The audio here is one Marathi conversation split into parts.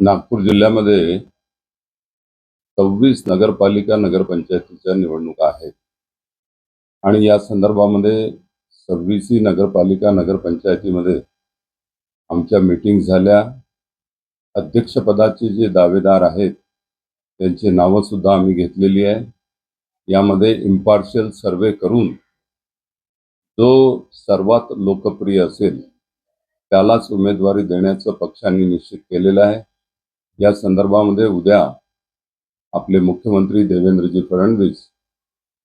नागपूर जिल्ह्यामध्ये सव्वीस नगरपालिका नगरपंचायतीच्या निवडणुका आहेत. आणि या संदर्भामध्ये सव्वीसही नगरपालिका नगरपंचायतीमध्ये आमच्या मीटिंग झाल्या. अध्यक्षपदाचे जे दावेदार आहेत त्यांची नावं सुद्धा आम्ही घेतलेली आहे. यामध्ये इम्पार्शियल सर्वे करून जो सर्वात लोकप्रिय असेल त्यालाच उमेदवारी देण्याचं पक्षांनी निश्चित केलेलं आहे. या संदर्भामध्ये उद्या आपले मुख्यमंत्री देवेंद्रजी फडणवीस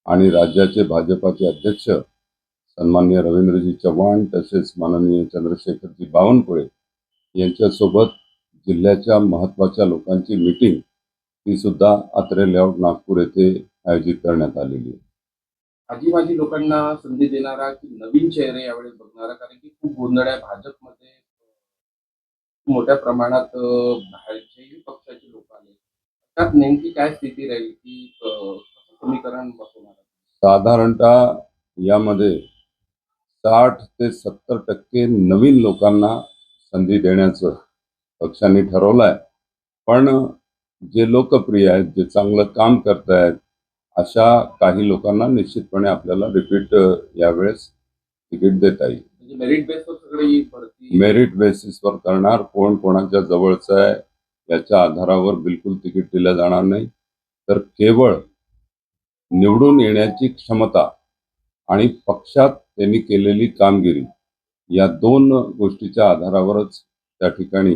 आणि राज्याचे भाजपाचे अध्यक्ष सन्मान्य रवींद्रजी चव्हाण तसेच माननीय चंद्रशेखरजी बावनकुळे यांच्यासोबत जिल्ह्याच्या महत्त्वाच्या लोकांची मीटिंग ही सुद्धा अत्रे लेआउट नागपूर येथे आयोजित करण्यात आलेली आहे. आजी माझी लोकांना संधी देणारा की नवीन चेहरे यावेळेस बघणारा कारण की खूप गोंधळ आहे. भाजपमध्ये मोठ्या प्रमाणात बाहेरचेही पक्षाचे लोक आले. त्यात नेमकी काय स्थिती राहील की समीकरण बसवणार? साधारणतः यामध्ये साठ ते सत्तर टक्के नवीन लोकांना संधी देण्याचं पक्षांनी ठरवलं आहे पण जे लोकप्रिय आहेत जे चांगलं काम करत आहेत अशा काही लोकांना निश्चितपणे आपल्याला रिपीट यावेळेस तिकीट देता येईल. म्हणजे मेरिट ही भरती मेरिट बेसिसवर करणार. कोण कोणाच्या जवळचं आहे याच्या आधारावर बिलकुल तिकीट दिलं जाणार नाही. तर केवळ निवडून येण्याची क्षमता आणि पक्षात त्यांनी केलेली कामगिरी या दोन गोष्टीच्या आधारावरच त्या ठिकाणी